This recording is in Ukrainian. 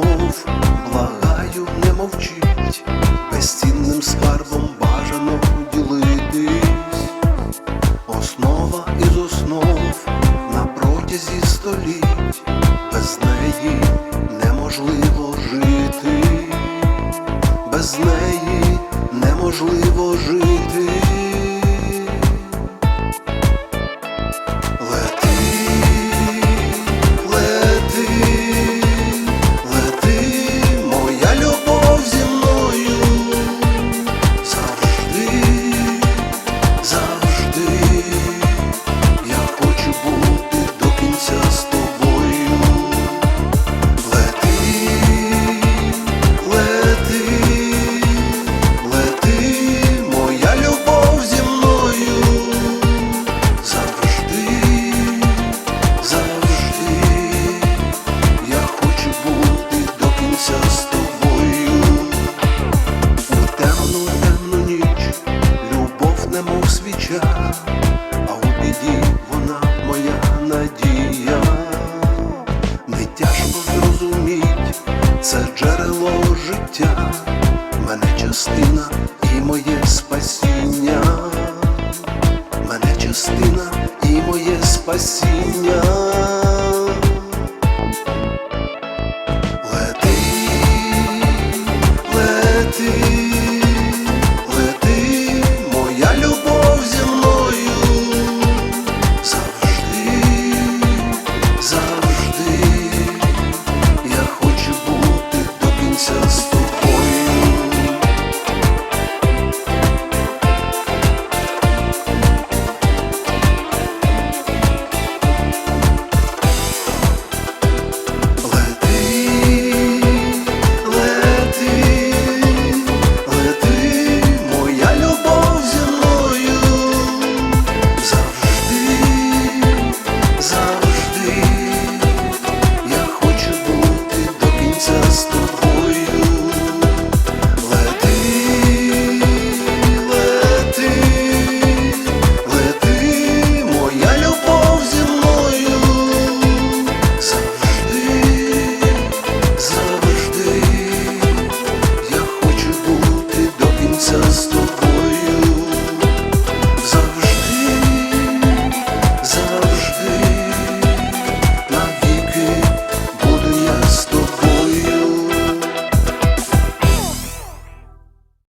знов, благаю, не мовчить, безцінним скарбом бажано ділитись, основа із основ на протязі століть, без неї неможливо жити, без неї неможливо жити. Немов свіча, а у біді вона моя надія. Не тяжко зрозуміть, це джерело життя, мене частина і моє спасіння, мене частина і моє спасіння.